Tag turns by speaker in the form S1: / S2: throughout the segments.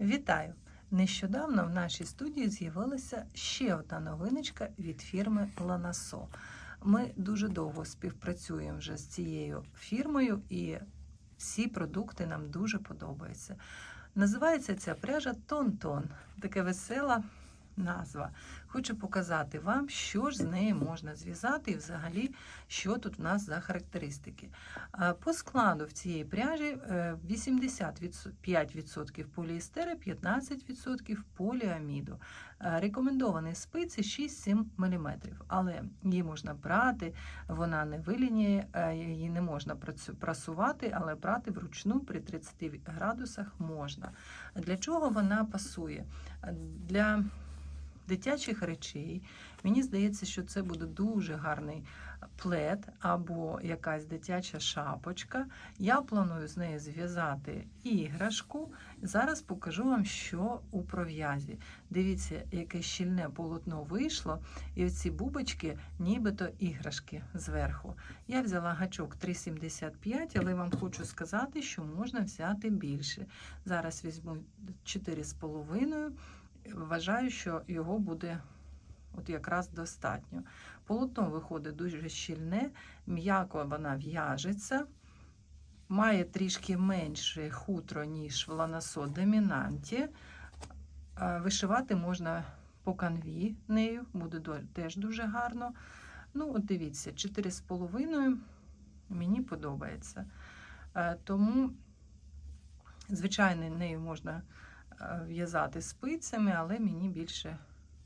S1: Вітаю! Нещодавно в нашій студії з'явилася ще одна новиночка від фірми Ланасо. Ми дуже довго співпрацюємо вже з цією фірмою, і всі продукти нам дуже подобаються. Називається ця пряжа Тон-Тон. Таке весела назва. Хочу показати вам, що ж з нею можна зв'язати і взагалі, що тут в нас за характеристики. По складу в цієї пряжі е, 85% поліестера, 15% поліаміду. Е, Рекомендовані спиці 6-7 мм, але її можна брати, вона не виліняє, е, її не можна прасувати, але брати вручну при 30 градусах можна. Для чого вона пасує? Для дитячих речей. Мені здається, що це буде дуже гарний плед або якась дитяча шапочка. Я планую з нею зв'язати іграшку. Зараз покажу вам, що у пров'язі. Дивіться, яке щільне полотно вийшло, і оці бубочки, нібито іграшки зверху. Я взяла гачок 3,75, але вам хочу сказати, що можна взяти більше. Зараз візьму 4,5. Вважаю, що його буде от якраз достатньо. Полотно виходить дуже щільне, м'яко вона в'яжеться, має трішки менше хутро, ніж в ланасо домінанті. Е, Вишивати можна по канві нею, буде теж дуже гарно. Ну, от дивіться, 4,5 мені подобається. Е, Тому, звичайно, нею можна в'язати спицями, але мені більше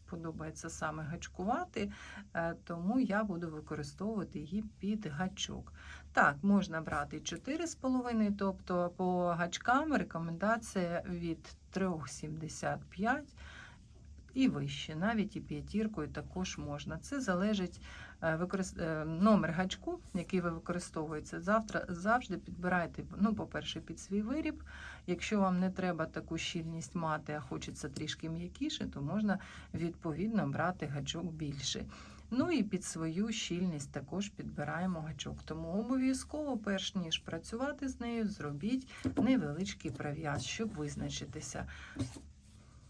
S1: подобається саме гачкувати, е, тому я буду використовувати її під гачок. Так, можна брати 4,5, тобто по гачкам рекомендація від 3,75 і вище, навіть і п'ятіркою також можна. Це залежить е, використ... е, номер гачку, який ви використовуєте. Завтра завжди підбирайте, ну, по-перше, під свій виріб. Якщо вам не треба таку щільність мати, а хочеться трішки м'якіше, то можна відповідно брати гачок більше. Ну і під свою щільність також підбираємо гачок. Тому обов'язково, перш ніж працювати з нею, зробіть невеличкий пров'яз, щоб визначитися.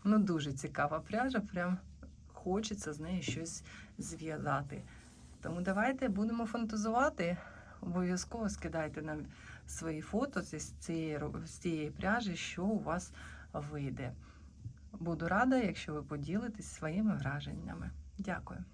S1: Ну, дуже цікава пряжа, прям хочеться з нею щось зв'язати. Тому давайте будемо фантазувати. Обов'язково скидайте нам свої фото з цієї, з цієї пряжі, що у вас вийде. Буду рада, якщо ви поділитесь своїми враженнями. Дякую.